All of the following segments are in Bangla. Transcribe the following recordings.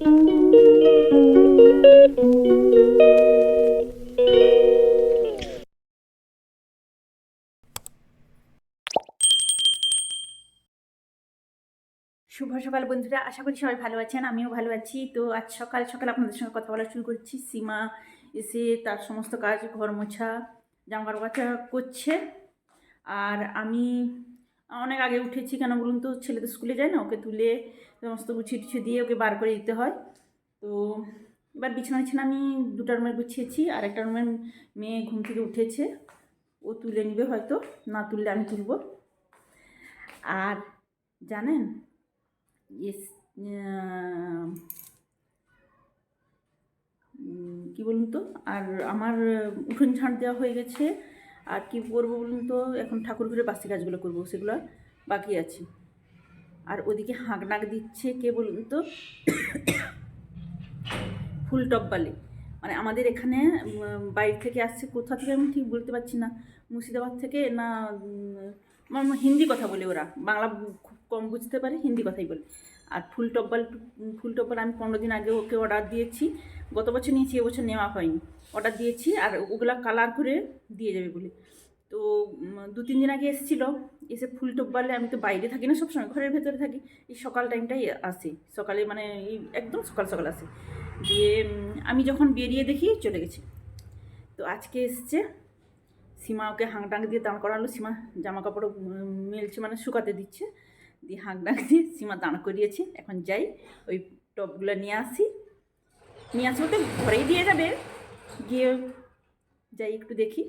শুভ সকাল বন্ধুরা, আশা করি সবাই ভালো আছেন, আমিও ভালো আছি। তো আজ সকাল সকাল আপনাদের সঙ্গে কথা বলা শুরু করছি। সীমা এসে তার সমস্ত কাজ ঘর মোছা জামা কাপড় করছে। আর আমি অনেক আগে উঠেছি কেন বলুন তো? ছেলে তো স্কুলে যায় না? ওকে তুলে সমস্ত গুছিয়ে টুছিয়ে দিয়ে ওকে বার করে দিতে হয়। তো এবার বিছানা বিছানা আমি দুটা রুমে গুছিয়েছি, আর একটা রুমের মেয়ে ঘুম থেকে উঠেছে। ও তুলে নিবে হয়তো, না তুললে আমি তুলব। আর জানেন কী বলুন তো? আর আমার উঠোন ঝাঁট দেওয়া হয়ে গেছে। আর কি করব বলুন তো? এখন ঠাকুর ঘরে বাসি কাজগুলো করব, সেগুলো বাকি আছে। আর ওদিকে হাঁক নাক দিচ্ছে কে বলুন তো? ফুল টপ বালে। মানে আমাদের এখানে বাইরে থেকে আসছে, কোথা থেকে আমি ঠিক বলতে পারছি না। মুর্শিদাবাদ থেকে না আমার হিন্দি কথা বলে ওরা। বাংলা খুব কম বুঝতে পারে, হিন্দি কথাই বলে। আর ফুল টব্বাল ফুল টব্বাল আমি পনেরো দিন আগে ওকে অর্ডার দিয়েছি। গত বছর নিয়েছি এবছর নেওয়া হয়নি। অর্ডার দিয়েছি আর ওগুলা কালার করে দিয়ে যাবে বলে। তো দু, তিন দিন আগে এসেছিল। এসে ফুল টব্বালে আমি তো বাইরে থাকি না সবসময়, ঘরের ভেতরে থাকি। এই সকাল টাইমটাই আসে। সকালে মানে এই একদম সকাল সকাল আসে। দিয়ে আমি যখন বেরিয়ে দেখি, চলে গেছে। তো আজকে এসছে সীমা ওকে হাঁকডাক দিয়ে দাঁড় করালো। সীমা জামা কাপড় মেলছে মানে শুকাতে দিচ্ছে। দিয়ে হাঁকডাক দিয়ে সীমা দাঁড় করিয়েছে। এখন যাই, ওই টপগুলো নিয়ে আসি। নিয়ে আসি বলতে ঘরেই দিয়ে যাবে। গিয়ে যাই একটু দেখি।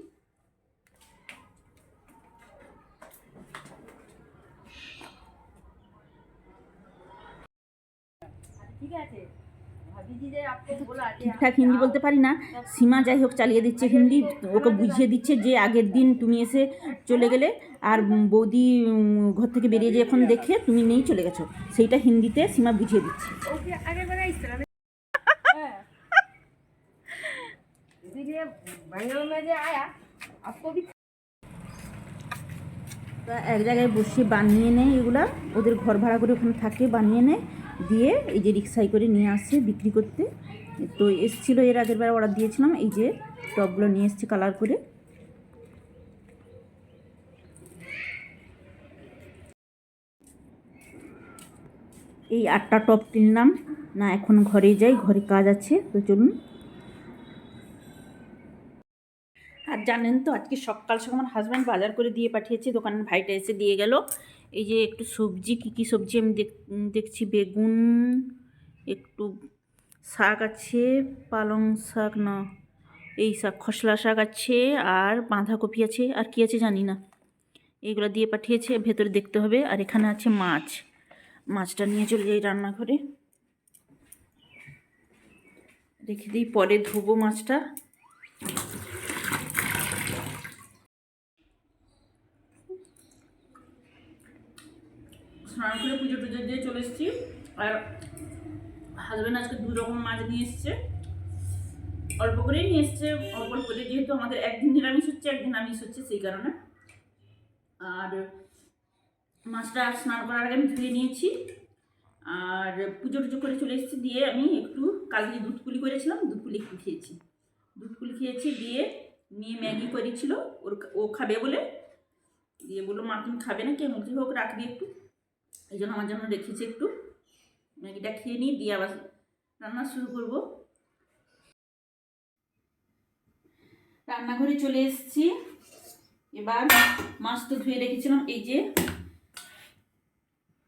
ঠিকঠাক হিন্দি বলতে পারি না। সীমা যাই হোক চালিয়ে দিচ্ছে হিন্দি। ওকে বুঝিয়ে দিচ্ছে যে আগের দিন তুমি এসে চলে গেলে। আর বৌদি ঘর থেকে বেরিয়ে যে এখন দেখে তুমি নেই চলে গেছো। সেইটা হিন্দিতে সীমা বুঝিয়ে দিচ্ছে ওকে আগে বেলা ইসলাম হ্যাঁ इसीलिए बेंगलोर में जो आया आपको भी তা এক জায়গায় বসে বানিয়ে নেয় এগুলা ওদের ঘর ভাড়া করে ওখানে থাকে বানিয়ে নেয় দিয়ে এই যে রিক্সায় করে নিয়ে আসে বিক্রি করতে তো এসছিল এর আগের বার অর্ডার দিয়েছিলাম এই যে টপগুলো নিয়ে এসছে কালার করে এই আটটা টপ কিনলাম না এখন ঘরে যাই ঘরে কাজ আছে তো চলুন জানেন তো, আজকে সকাল সকাল আমার হাজব্যান্ড বাজার করে দিয়ে পাঠিয়েছে, দোকানের ভাইটা এসে দিয়ে গেল। এই যে একটু সবজি, কী কী সবজি আমি দেখ- দেখছি, বেগুন, একটু শাক আছে, পালং শাক না, এই শাক, খসলা শাক আছে, আর বাঁধাকপি আছে, আর কি আছে জানি না। এইগুলো দিয়ে পাঠিয়েছে, ভেতরে দেখতে হবে, আর এখানে আছে মাছ। মাছটা নিয়ে চলে যাই রান্নাঘরে। রেখে দিই, পরে ধোবো মাছটা। স্নান করে পুজো টুজো দিয়ে চলে এসেছি। আর হাজবেন্ড আজকে দু রকম মাছ নিয়ে এসছে। অল্প করেই নিয়ে এসছে, অল্প অল্প করে যেহেতু আমাদের একদিন নিরামিষ হচ্ছে, একদিন আমিষ হচ্ছে সেই কারণে। আর মাছটা স্নান করার আগে আমি ধুয়ে নিয়েছি। আর পুজো টুজো করে চলে এসেছি দিয়ে আমি একটু কালকে দুধ পুলি করেছিলাম, দুধ পুলি একটু খেয়েছি। দুধ পুলি খেয়েছি দিয়ে মেয়ে ম্যাগি করেছিল, ওর ও খাবে বলে। দিয়ে বলল, মা তুমি খাবে না কে বলছি হোক রাখবি একটু। এই জন্য আমার জন্য রেখেছি একটু। ম্যাগিটা খেয়ে নিই, দিয়ে আবার রান্না শুরু করব। রান্নাঘরে চলে এসেছি। এবার মাছ তো ধুয়ে রেখেছিলাম, এই যে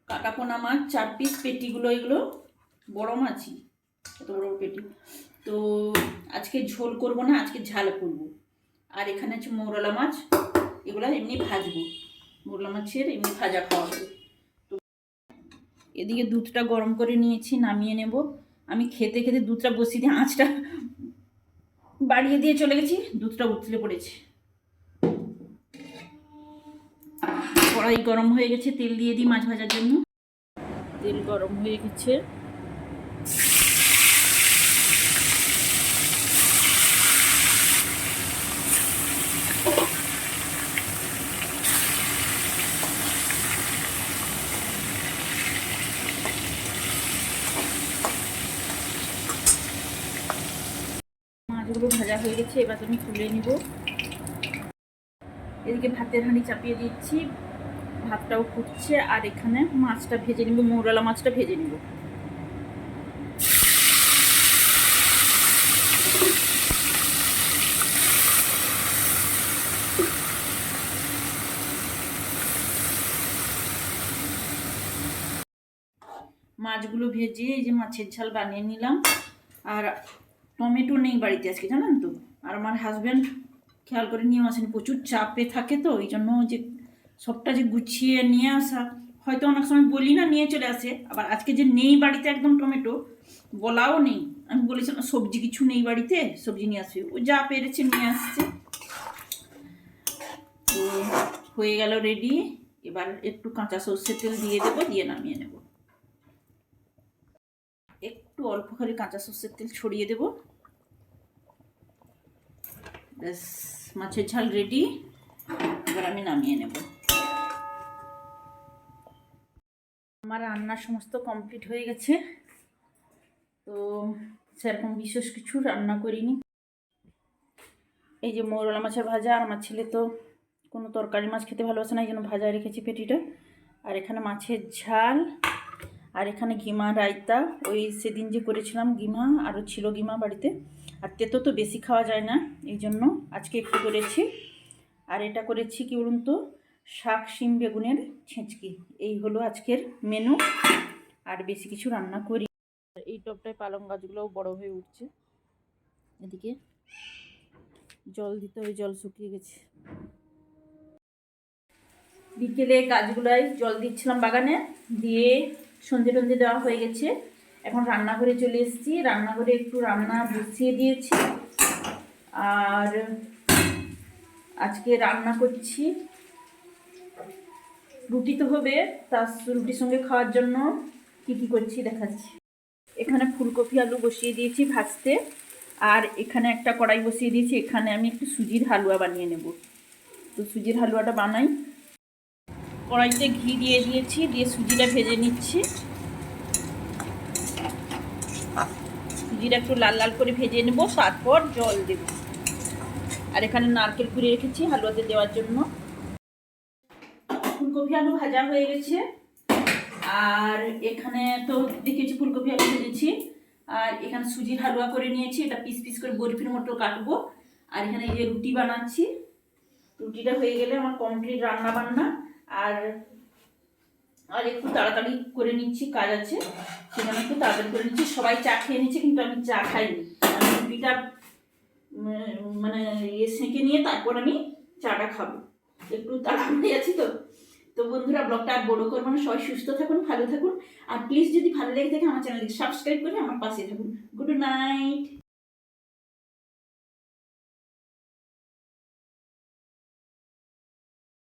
কাটাপোনা মাছ, চার পিস পেটিগুলো, এগুলো বড় মাছই, এত বড় বড় পেটি। তো আজকে ঝোল করব না, আজকে ঝাল করব। আর এখানে আছে মৌরলা মাছ, এগুলো এমনি ভাজবো। মৌরলা মাছের এমনি ভাজা খাওয়া হবে। এদিকে দুধটা গরম করে নিয়েছি, নামিয়ে নেব। আমি খেতে খেতে দুধটা বসিয়ে দিয়ে আঁচটা বাড়িয়ে দিয়ে চলে গেছি, দুধটা উতলে পড়েছে। কড়াই গরম হয়ে গেছে, তেল দিয়ে দিই মাছ ভাজার জন্য। তেল গরম হয়ে গেছে। মাছগুলো ভাজা হয়ে গেছে, এবার আমি তুলে নিব। এদিকে ভাতের হাঁড়ি চাপিয়ে দিচ্ছি, ভাতটাও ফুটছে, আর এখানে মাছটা ভেজে নিব, মৌরালা মাছটা ভেজে নিব। মাছগুলো ভেজে এই যে মাছের ঝাল বানিয়ে নিলাম, আর টমেটো নেই বাড়িতে আজকে, জানেন তো? আর আমার হাজব্যান্ড খেয়াল করে নিয়ে আসেনি, প্রচুর চাপে থাকে তো, এই জন্য যে সবটা যে গুছিয়ে নিয়ে আসা, হয়তো অনেক সময় বলি না, নিয়ে চলে আসে, আবার আজকে যে নেই বাড়িতে একদম টমেটো, বলাও নেই। আমি বলেছিলাম, সবজি কিছু নেই বাড়িতে, সবজি নিয়ে আসবে। ও যা পেরেছে, নিয়ে আসছে। তো হয়ে গেল রেডি এবার একটু কাঁচা সর্ষের তেল দিয়ে দেবো, দিয়ে নামিয়ে নেব। অল্প করে কাঁচা সর্ষের তেল ছড়িয়ে দেব। ব্যাস, মাছের ঝাল রেডি এবার আমি নামিয়ে নেব। আমার রান্নার সমস্ত কমপ্লিট হয়ে গেছে। তো সেরকম বিশেষ কিছু রান্না করিনি। এই যে মৌরলা মাছের ভাজা, আর আমার ছেলে তো কোনো তরকারি মাছ খেতে ভালোবাসে না, এই জন্য ভাজা রেখেছি পেটিটা। আর এখানে মাছের ঝাল আর এখানে ঘিমা রায়তা, ওই সেদিন যে করেছিলাম ঘিমা আরও ছিল ঘিমা বাড়িতে। আর তেতো তো বেশি খাওয়া যায় না, এই জন্য আজকে একটু করেছি। আর এটা করেছি কি বলুন তো, শাক শিম বেগুনের ছেঁচকি। এই হলো আজকের মেনু আর বেশি কিছু রান্না করি। এই টপটায় পালং গাছগুলোও বড় হয়ে উঠছে। এদিকে জল দিতে হবে জল শুকিয়ে গেছে। বিকেলে গাছগুলোয় জল দিচ্ছিলাম বাগানে, দিয়ে সন্ধে টন্ধে দেওয়া হয়ে গেছে। এখন রান্নাঘরে চলে এসেছি। রান্নাঘরে একটু রান্না বসিয়ে দিয়েছি। আর আজকে রান্না করছি। রুটি তো হবে তার রুটির সঙ্গে খাওয়ার জন্য কি কি করছি দেখাচ্ছি। এখানে ফুলকপি, আলু বসিয়ে দিয়েছি ভাজতে। আর এখানে একটা কড়াই বসিয়ে দিয়েছি। এখানে আমি একটু সুজির হালুয়া বানিয়ে নেব। তো সুজির হালুয়াটা বানাই। কড়াইতে ঘি দিয়ে দিয়েছি, দিয়ে সুজিটা ভেজে নিচ্ছি। সুজিটা একটু লাল লাল করে ভেজে নেব, তারপর জল দেব। আর এখানে নারকেল কুড়িয়ে রেখেছি হালুয়াতে দেওয়ার জন্য। ফুলকপি আলু ভাজা হয়ে গেছে। আর এখানে তো দেখেছি ফুলকপি আলু ভেজেছি। আর এখানে সুজির হালুয়া করে নিয়েছি, এটা পিস পিস করে বরফির মতো কাটবো। আর এখানে এই যে রুটি বানাচ্ছি, রুটিটা হয়ে গেলে আমার কমপ্লিট রান্না বান্না আর আর একটু তাড়াতাড়ি করে নিচ্ছি, কাজ আছে। সেখানে একটু তাড়াতাড়ি করে নিচ্ছি। সবাই চা খেয়ে নিচ্ছে, কিন্তু আমি চা খাইনি। আমি রুটিটা মানে ইয়ে সেঁকে নিয়ে তারপর আমি চাটা খাব। একটু তাড়াতাড়ি আছি তো। তো বন্ধুরা, ব্লগটা আর বড় করব সবাই সুস্থ থাকুন, ভালো থাকুন। আর প্লিজ যদি ভালো লেগে থাকে, আমার চ্যানেলটি সাবস্ক্রাইব করে আমার পাশে থাকুন। Good night!